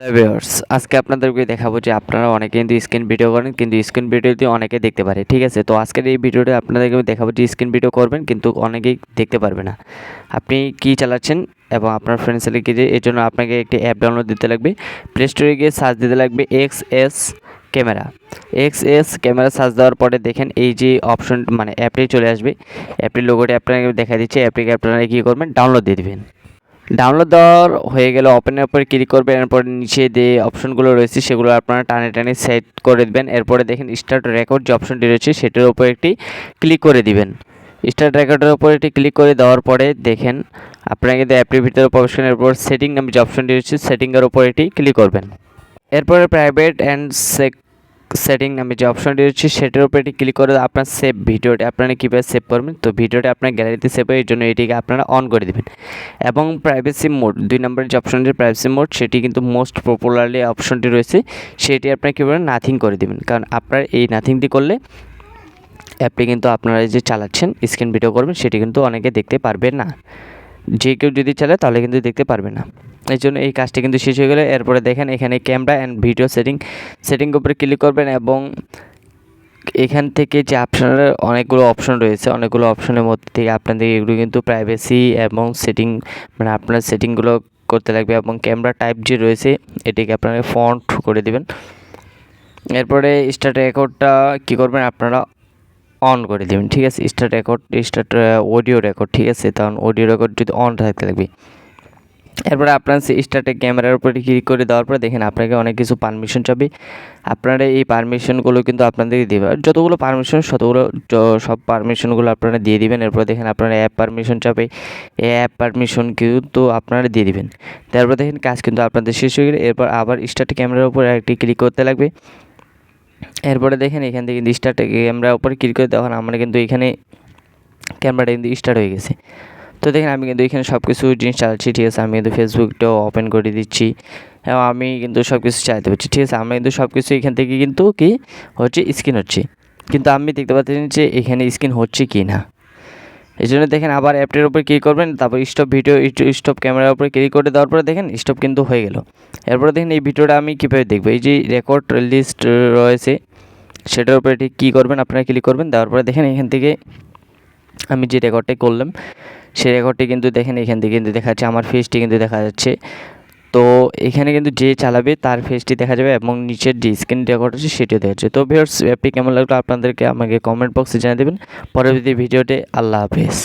Viewers আজকে আপনাদেরকে দেখাবো যে আপনারা অনেকে কিন্তু স্ক্রিন ভিডিও করেন, কিন্তু স্ক্রিন ভিডিওতে অনেকে দেখতে পারে, ঠিক আছে? তো আজকের এই ভিডিওটা আপনাদেরকে দেখাবো যে স্ক্রিন ভিডিও করবেন, কিন্তু অনেকেই দেখতে পারবে না। আপনি কি চালাচ্ছেন এবং আপনার ফ্রেন্ড সার্কেল যে, এর জন্য আপনাকে একটি অ্যাপ ডাউনলোড দিতে লাগবে। প্লে স্টোরে গিয়ে সার্চ দিতে লাগবে X S camera X S camera search দেওয়ার পরে দেখেন এই যে অপশন মানে অ্যাপটি চলে আসবে। অ্যাপটির লোগোটি আপনাকে দেখা দিচ্ছে অ্যাপটিকে আপনারা কী করবেন ডাউনলোড দিয়ে দেবেন। ডাউনলোড দেওয়ার হয়ে গেলে ওপেনের উপরে ক্লিক করবেন, এরপরে নিচে যে অপশনগুলো রয়েছে সেগুলো আপনারা টানে টানে সেট করে দেবেন। এরপরে দেখেন স্টার্ট রেকর্ড যে অপশনটি রয়েছে সেটার উপর একটি ক্লিক করে দিবেন। স্টার্ট রেকর্ডের উপর একটি ক্লিক করে দেওয়ার পরে দেখেন আপনারা কিন্তু অ্যাপটির ভিতরে প্রবেশ এরপর সেটিং নামে যে অপশনটি রয়েছে সেটিংয়ের উপর এটি ক্লিক করবেন। এরপরে প্রাইভেট অ্যান্ড সেক সেটিং নামে যে অপশনটি রয়েছে সেটার উপর এটি ক্লিক করে আপনার সেভ ভিডিওটি আপনারা কীভাবে সেভ করবেন? তো ভিডিওটি আপনার গ্যালারিতে সেভ হয় এই জন্য এটিকে আপনারা অন করে দেবেন। এবং প্রাইভেসি মোড দুই নম্বরের যে অপশনটি প্রাইভেসি মোড সেটি কিন্তু মোস্ট পপুলারলি অপশনটি রয়েছে। সেটি আপনারা কী করবেন নাথিং করে দেবেন? কারণ আপনার এই নাথিংটি করলে অ্যাপটি কিন্তু আপনারা যে চালাচ্ছেন স্ক্রিন ভিডিও করবেন, সেটি কিন্তু অনেকে দেখতে পারবে না। যে কেউ যদি চালায় তাহলে কিন্তু দেখতে পারবে না। এই জন্য এই কাজটি কিন্তু শেষ হয়ে গেলে এরপরে দেখেন এখানে camera and video setting setting উপরে ক্লিক করবেন এবং এখান থেকে যে আপনার অনেকগুলো অপশন রয়েছে, অনেকগুলো অপশনের মধ্যে থেকে আপনাদের এগুলো কিন্তু প্রাইভেসি এবং সেটিং মানে আপনার সেটিংগুলো করতে লাগবে এবং ক্যামেরা টাইপ যে রয়েছে, এটিকে আপনারা ফন্ট করে দেবেন। এরপরে স্টার্ট রেকর্ডটা কী করবেন আপনারা অন করে দেবেন, ঠিক আছে? Start record start audio record ঠিক আছে? তখন অডিও রেকর্ড যদি অন থাকতে লাগবে এরপরে আপনার স্টার্টে ক্যামেরার উপরে ক্লিক করে দেওয়ার পরে দেখেন, আপনাকে অনেক কিছু পারমিশন চাবে। আপনারা এই পারমিশনগুলো কিন্তু আপনাদেরকে দেবে। যতগুলো পারমিশন ততগুলো সব পারমিশনগুলো আপনারা দিয়ে দিবেন। এরপর দেখেন, আপনারা অ্যাপ পারমিশন চাবে। এই অ্যাপ পারমিশন কিন্তু আপনারা দিয়ে দিবেন। তারপর দেখেন, কাজ কিন্তু আপনাদের শেষ হয়ে গেলে, এরপর আবার স্টার্ট ক্যামেরার উপরে একটি ক্লিক করতে লাগবে। এরপরে দেখেন এখান থেকে কিন্তু স্টার্ট ক্যামেরার উপরে ক্লিক করে তখন আমরা কিন্তু এখানে ক্যামেরাটা কিন্তু স্টার্ট হয়ে গেছে। তো দেখেন আমি কিন্তু এখানে সব কিছু জিনিস চালাচ্ছি, ঠিক আছে? আমি কিন্তু ফেসবুকটাও ওপেন করে দিচ্ছি। এবং আমি কিন্তু সব কিছু চালাতে পারছি, ঠিক আছে? আমরা কিন্তু সব কিছু এখান থেকে কিন্তু কি হচ্ছে স্ক্রিন হচ্ছে। কিন্তু আমি দেখতে পাচ্ছি যে এখানে স্ক্রিন হচ্ছে কি না এই জন্য দেখেন আবার অ্যাপটির উপরে ক্লিক করবেন, তারপর স্টপ ভিডিও স্টপ ক্যামেরার উপরে ক্লিক করে দেওয়ার পরে দেখেন স্টপ কিন্তু হয়ে গেল। এরপরে দেখেন এই ভিডিওটা আমি কীভাবে দেখব? এই যে রেকর্ড লিস্ট রয়েছে, সেটার উপরে ঠিক কী করবেন আপনারা ক্লিক করবেন, দেওয়ার পরে দেখেন এখান থেকে আমি যে রেকর্ডটি করলাম, সেই রেকর্ডটি কিন্তু দেখেন এখান থেকে কিন্তু দেখা যাচ্ছে আমার ফেসটি কিন্তু দেখা যাচ্ছে। তো এখানে কিন্তু যে চালাবে তার ফেসটি দেখা যাবে এবং নিচের যে স্ক্রিন রেকর্ড আছে সেটিও দেখা যাচ্ছে। তো ভিউয়ার্স অ্যাপটি কেমন লাগল আপনাদেরকে আমাকে কমেন্ট বক্সে জানিয়ে দেবেন। পরবর্তী ভিডিওতে আল্লাহ হাফেজ।